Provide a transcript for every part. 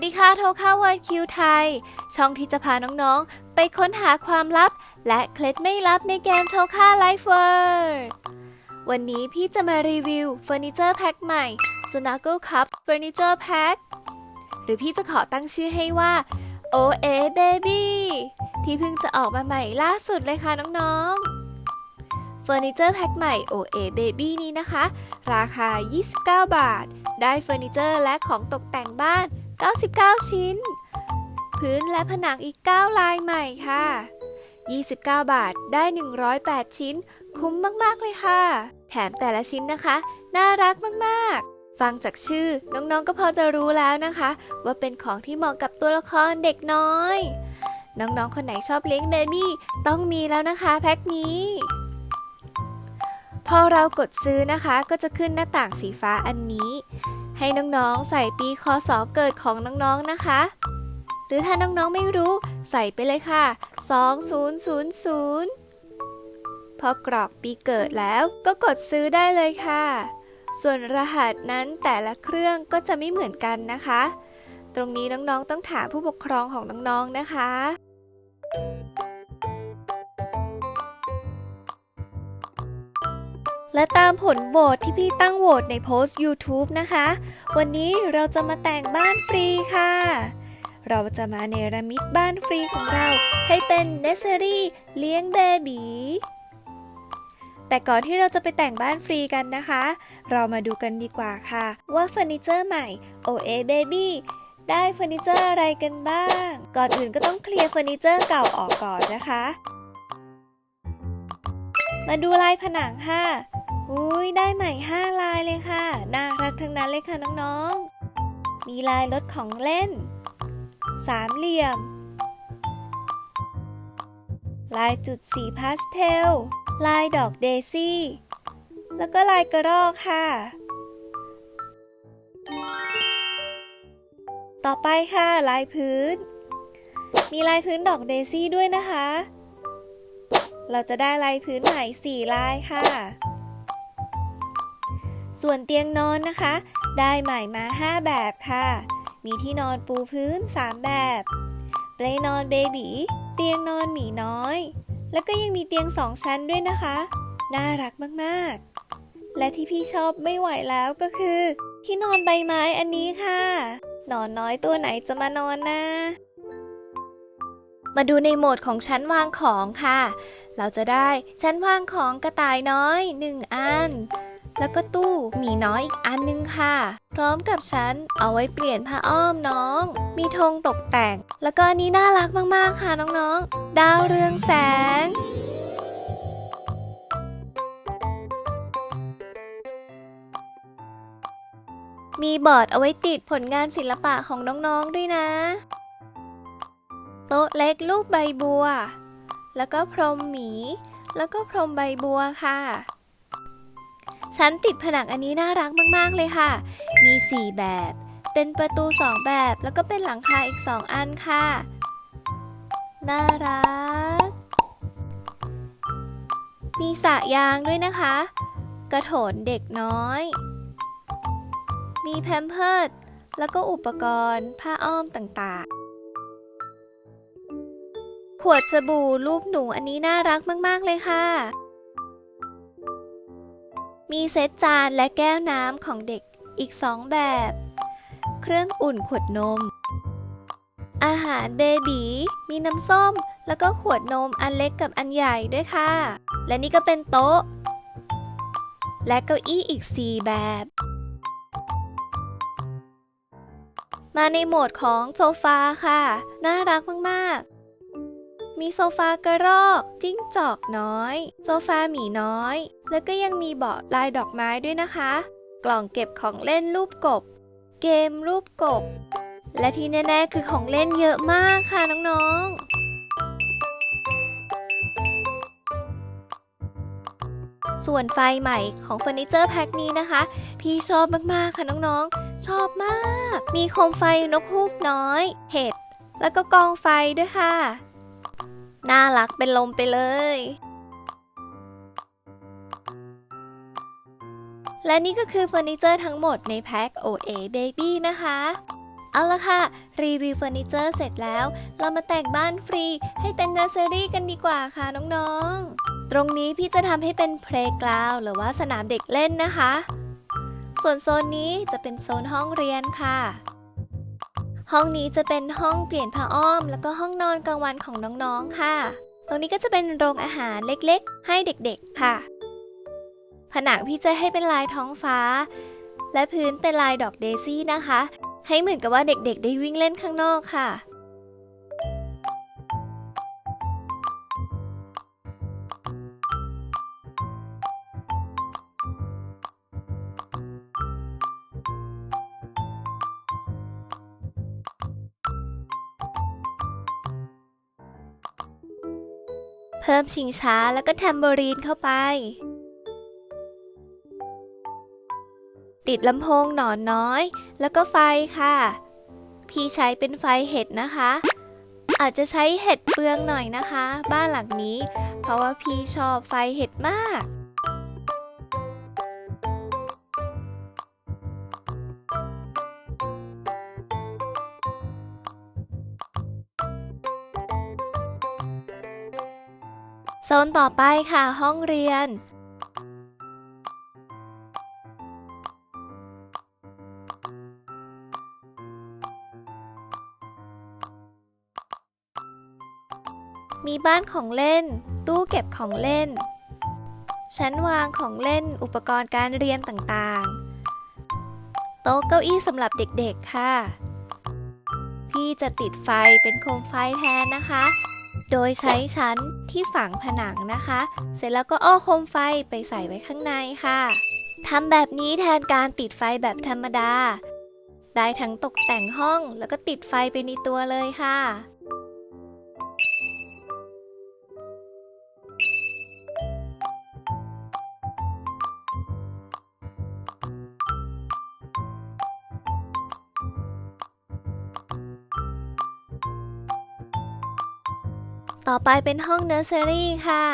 วัสดีค่ะโทค่าวิร์ดคิวไทย ช่องที่จะพาน้องๆ ไปค้นหาความลับ และเคล็ดไม่ลับในเกมโทค่าไลฟ์เวิร์ดวันนี้พี่จะมารีวิวเฟอร์นิเจอร์แพ็คใหม่ Snuggle Cup Furniture Pack หรือพี่จะขอตั้งชื่อให้ว่า OA Baby ที่เพิ่งจะออกมาใหม่ล่าสุดเลยค่ะน้องๆ เฟอร์นิเจอร์แพ็คใหม่ OA Baby นี้นะคะ ราคา 29 บาท ได้เฟอร์นิเจอร์และของตกแต่งบ้าน 99 ชิ้น พื้นและผนังอีก 9 ลายใหม่ค่ะ 29 บาทได้ 108 ชิ้น คุ้มมาก ๆ เลยค่ะ แถมแต่ละชิ้นนะคะ น่ารักมาก ๆ ฟังจากชื่อน้อง ๆ ก็พอจะรู้แล้วนะคะ ว่าเป็นของที่เหมาะกับตัวละครเด็กน้อย น้อง ๆ คนไหนชอบเลี้ยงเบบี้ต้องมีแล้วนะคะแพ็คนี้พอเรากดซื้อนะคะก็จะขึ้นหน้าต่างสีฟ้าอันนี้ ให้น้องๆ ใส่ปีคศเกิดของน้องๆนะคะ หรือถ้าน้องๆไม่รู้ใส่ไปเลยค่ะ 2000 พอกรอกปีเกิดแล้วก็กดซื้อได้เลยค่ะ ส่วนรหัสนั้นแต่ละเครื่องก็จะไม่เหมือนกันนะคะ ตรงนี้น้องๆต้องถามผู้ปกครองของน้องๆนะคะ และตามผลโหวตที่พี่ตั้งโหวตในโพสต์ YouTube นะคะ วันนี้เราจะมาแต่งบ้านฟรีค่ะ เราจะมาเนรมิตบ้านฟรีของเรา ให้เป็นเนสเซอรี่เลี้ยงเบบีแต่ก่อนที่เราจะไปแต่งบ้านฟรีกันนะคะ เรามาดูกันดีกว่าค่ะ ว่าเฟอร์นิเจอร์ใหม่ OA Baby ได้เฟอร์นิเจอร์อะไรกันบ้าง ก่อนอื่นก็ต้องเคลียร์เฟอร์นิเจอร์เก่าออกก่อนนะคะ มาดูลายผนังค่ะ อุ้ยได้ใหม่5ลายเลยค่ะ น่ารักทั้งนั้นเลยค่ะน้องๆ มีลายรถของเล่น สามเหลี่ยม ลายจุดสีพาสเทล ลายดอกเดซี่ แล้วก็ลายกระรอกค่ะ ต่อไปค่ะลายพื้น มีลายพื้นดอกเดซี่ด้วยนะคะ เราจะได้ลายพื้นใหม่4ลายค่ะ ส่วนเตียงนอนนะคะ ได้ใหม่มา 5 แบบค่ะ มีที่นอนปูพื้น 3 แบบเปลนอนเบบีเตียงนอนหมีน้อย แล้วก็ยังมีเตียง2ชั้นด้วยนะคะ น่ารักมากๆ และที่พี่ชอบไม่ไหวแล้วก็คือ ที่นอนใบไม้อันนี้ค่ะนอนน้อยตัวไหนจะมานอนนะมาดูในโหมดของชั้นวางของค่ะ เราจะได้ชั้นวางของกระต่ายน้อย 1 อัน แล้วก็ตู้หมีน้อยอีกอันนึงค่ะ พร้อมกับชั้นเอาไว้เปลี่ยนผ้าอ้อมน้อง มีธงตกแต่ง แล้วก็อันนี้น่ารักมากๆค่ะน้องๆ ดาวเรืองแสงมีบอร์ดเอาไว้ติดผลงานศิลปะของน้องๆด้วยนะ โต๊ะเล็กรูปใบบัว แล้วก็พรมหมี แล้วก็พรมใบบัวค่ะ ชั้นติดผนังอันนี้น่ารักมากๆเลยค่ะ มี 4 แบบ เป็นประตู 2 แบบ แล้วก็เป็นหลังคาอีก 2 อันค่ะ น่ารัก มีสระยางด้วยนะคะ กระโถนเด็กน้อย มีแพมเพิร์ดแล้วก็อุปกรณ์ ผ้าอ้อมต่างๆ ขวดสบู่รูปหนูอันนี้น่ารักมาก ๆ เลยค่ะ มีเซตจานและแก้วน้ำของเด็กอีก 2 แบบ เครื่องอุ่นขวดนม อาหารเบบีมีน้ำส้ม แล้วก็ขวดนมอันเล็กกับอันใหญ่ด้วยค่ะ และนี่ก็เป็นโต๊ะ และเก้าอี้อีก 4 แบบ มาในโหมดของโซฟาค่ะ น่ารักมาก ๆ มีโซฟากระรอกจิ้งจอกน้อย โซฟาหมีน้อย แล้วก็ยังมีเบาะลายดอกไม้ด้วยนะคะ กล่องเก็บของเล่นรูปกบ เกมรูปกบ และที่แน่ๆคือของเล่นเยอะมากค่ะน้องๆ ส่วนไฟใหม่ของเฟอร์นิเจอร์แพ็คนี้นะคะ พี่ชอบมากๆค่ะน้องๆ ชอบมาก มีโคมไฟนกฮูกน้อย เห็ด แล้วก็กองไฟด้วยค่ะ น่ารักเป็นลมไปเลย และนี่ก็คือเฟอร์นิเจอร์ทั้งหมดในแพ็ค OA Baby นะคะ เอาละค่ะ รีวิวเฟอร์นิเจอร์เสร็จแล้ว เรามาแต่งบ้านฟรีให้เป็นเนอร์เซอรี่กันดีกว่าค่ะน้องๆ ตรงนี้พี่จะทำให้เป็นเพลย์กราวหรือว่าสนามเด็กเล่นนะคะ ส่วนโซนนี้จะเป็นโซนห้องเรียนค่ะ ห้องนี้จะเป็นห้องเปลี่ยนผ้าอ้อม แล้วก็ห้องนอนกลางวันของน้องๆค่ะ ตรงนี้ก็จะเป็นโรงอาหารเล็กๆ ให้เด็กๆค่ะ ผนังพี่จะให้เป็นลายท้องฟ้า และพื้นเป็นลายดอกเดซี่นะคะ ให้เหมือนกับว่าเด็กๆ ได้วิ่งเล่นข้างนอกค่ะ พิ่มชิงช้าแล้วก็แทมโบรีนเข้าไป ติดลำโพงหนอนน้อย แล้วก็ไฟค่ะ พี่ใช้เป็นไฟเห็ดนะคะ อาจจะใช้เห็ดเปลืองหน่อยนะคะ บ้านหลังนี้ เพราะว่าพี่ชอบไฟเห็ดมาก โซนต่อไปค่ะห้องเรียน มีบ้านของเล่น ตู้เก็บของเล่น ชั้นวางของเล่นอุปกรณ์การเรียนต่างๆ โต๊ะเก้าอี้สำหรับเด็กๆค่ะ พี่จะติดไฟเป็นโคมไฟแทนนะคะ โดยใช้ชั้นที่ฝังผนังนะคะ เสร็จแล้วก็อ้อโคมไฟไปใส่ไว้ข้างในค่ะทำแบบนี้แทนการติดไฟแบบธรรมดา ได้ทั้งตกแต่งห้องแล้วก็ติดไฟไปในตัวเลยค่ะ ต่อไปเป็นห้องเนอร์เซอรี่ค่ะ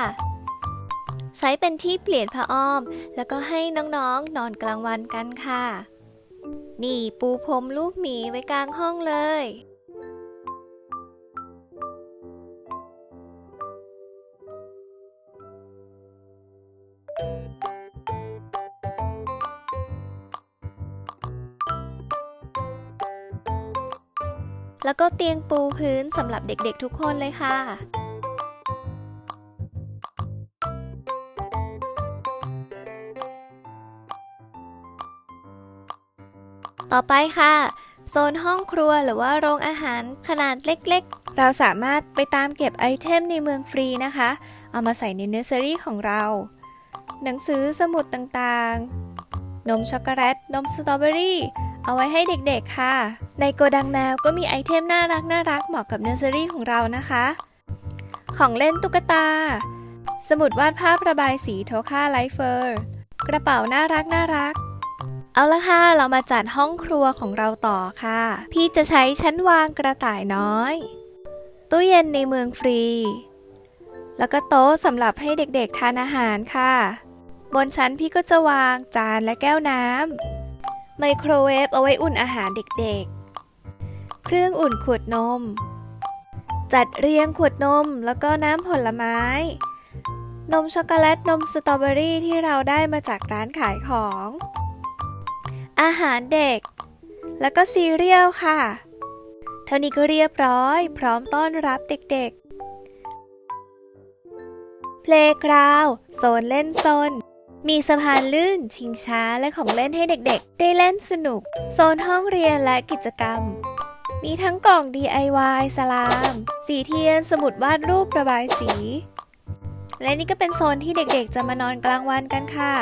ใช้เป็นที่เปลี่ยนผ้าอ้อม แล้วก็ให้น้องๆนอนกลางวันกันค่ะ นี่ปูพรมลูกหมีไว้กลางห้องเลยแล้วก็เตียงปูพื้นสำหรับเด็กๆทุกคนเลยค่ะ ต่อไปค่ะ โซนห้องครัวหรือว่าโรงอาหารขนาดเล็กๆ เราสามารถไปตามเก็บไอเทมในเมืองฟรีนะคะ เอามาใส่ในเนอร์เซอรี่ของเรา หนังสือสมุดต่างๆ นมช็อกโกแลต นมสตรอเบอรี่ เอาไว้ให้เด็กๆค่ะ ในโกดังแมวก็มีไอเทมน่ารักน่ารักเหมาะกับเนอร์เซอรี่ของเรานะคะ ของเล่นตุ๊กตา สมุดวาดภาพระบายสีโทค่าไลฟ์เฟอร์ กระเป๋าน่ารักน่ารัก เอาละค่ะ เรามาจัดห้องครัวของเราต่อค่ะ พี่จะใช้ชั้นวางกระต่ายน้อย ตู้เย็นในเมืองฟรี แล้วก็โต๊ะสำหรับให้เด็กๆทานอาหารค่ะ บนชั้นพี่ก็จะวางจานและแก้วน้ำไมโครเวฟเอาไว้อุ่นอาหารเด็กๆ เครื่องอุ่นขวดนม จัดเรียงขวดนมแล้วก็น้ำผลไม้ นมช็อกโกแลตนมสตรอเบอรี่ที่เราได้มาจากร้านขายของ อาหารเด็ก แล้วก็ซีเรียลค่ะ เท่านี้ก็เรียบร้อย พร้อมต้อนรับเด็กๆ เพลงกราวโซนเล่นโซนมีสะพานลื่น ชิงช้าและของเล่นให้เด็กๆ ได้เล่นสนุก โซนห้องเรียนและกิจกรรม มีทั้งกล่อง DIY สลาม สีเทียน สมุดวาดรูประบายสี และนี่ก็เป็นโซนที่เด็กๆ จะมานอนกลางวันกันค่ะ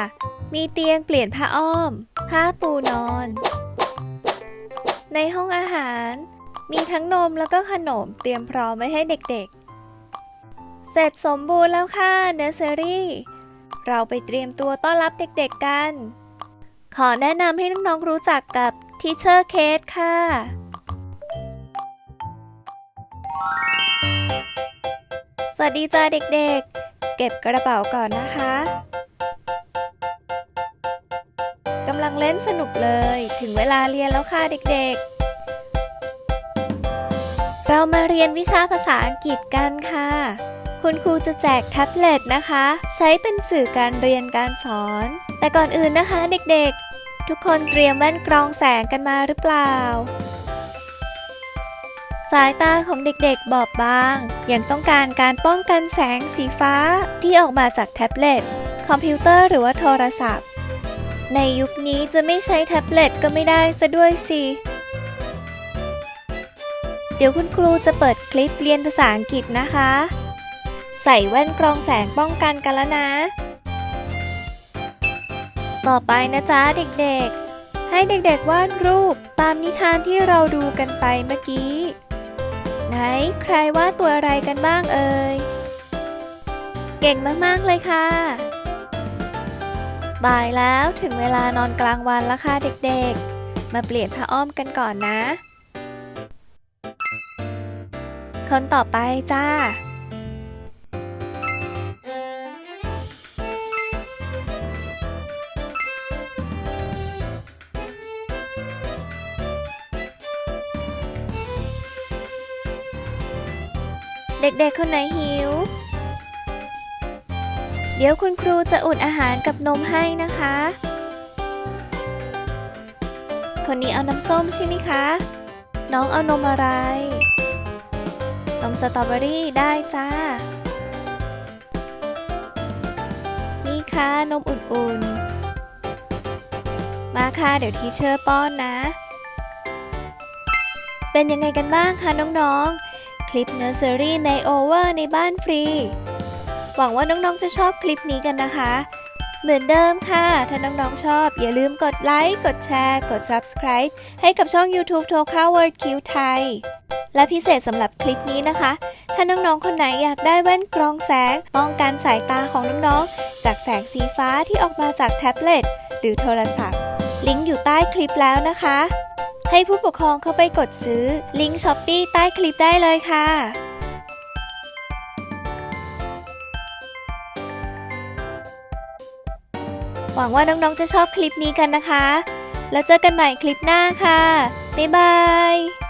มีเตียงเปลี่ยนผ้าอ้อม ผ้าปูนอน ในห้องอาหาร มีทั้งนมแล้วก็ขนมเตรียมพร้อมไว้ให้เด็กๆ เสร็จสมบูรณ์แล้วค่ะเนเซอรี่เราไปเตรียมตัวต้อนรับเด็กๆกัน ขอแนะนำให้น้องๆรู้จักกับ Teacher Kate ค่ะ สวัสดีจ้าเด็กๆ เก็บกระเป๋าก่อนนะคะ กำลังเล่นสนุกเลย ถึงเวลาเรียนแล้วค่ะเด็กๆ เรามาเรียนวิชาภาษาอังกฤษกันค่ะ คุณครูจะแจกแท็บเล็ตนะคะ ใช้เป็นสื่อการเรียนการสอน แต่ก่อนอื่นนะคะเด็กๆ ทุกคนเตรียมแว่นกรองแสงกันมาหรือเปล่า สายตาของเด็กๆ บอบบาง ยังต้องการการป้องกันแสงสีฟ้าที่ออกมาจากแท็บเล็ตคอมพิวเตอร์หรือว่าโทรศัพท์ ในยุคนี้จะไม่ใช้แท็บเล็ตก็ไม่ได้ซะด้วยสิ เดี๋ยวคุณครูจะเปิดคลิปเรียนภาษาอังกฤษนะคะ ใส่แว่นกรองแสงป้องกันกันแล้วนะ ต่อไปนะจ๊ะเด็กๆ ให้เด็กๆวาดรูปตามนิทานที่เราดูกันไปเมื่อกี้ ไหนใครวาดตัวอะไรกันบ้างเอ่ย เก่งมากๆเลยค่ะ บ่ายแล้วถึงเวลานอนกลางวันแล้วค่ะเด็กๆ มาเปลี่ยนผ้าอ้อมกันก่อนนะ คนต่อไปจ้า เด็กๆ คนไหนหิว ดี๋ยวคุณครูจะอุ่นอาหารกับนมให้นะคะ คนนี้เอาน้ำส้มใช่ไหมคะ น้องเอานมอะไร นมสตรอเบอรี่ได้จ้า นี่ค่ะนมอุ่นๆ มาค่ะเดี๋ยวทีเชอร์ป้อนนะ เป็นยังไงกันบ้างคะน้องๆ คลิป Nursery Makeover ในบ้านฟรี หวังว่าน้องๆจะชอบคลิปนี้กันนะคะ เหมือนเดิมค่ะ ถ้าน้องๆชอบ อย่าลืมกดไลค์ กดแชร์ กด Subscribe ให้กับช่อง YouTube t o k a Word Q ไทยและพิเศษสำหรับคลิปนี้นะคะ ถ้าน้องๆ คนไหนอยากได้แว่นกรองแสง ป้องกันสายตาของน้องๆ จากแสงสีฟ้าที่ออกมาจากแท็บเล็ตหรือโทรศัพท์ ลิงก์อยู่ใต้คลิปแล้วนะคะ ให้ผู้ปกครองเข้าไปกดซื้อ ลิงก์ช้อปปี้ใต้คลิปได้เลยค่ะ หวังว่าน้องๆจะชอบคลิปนี้กันนะคะ แล้วเจอกันใหม่คลิปหน้าค่ะ บ๊ายบาย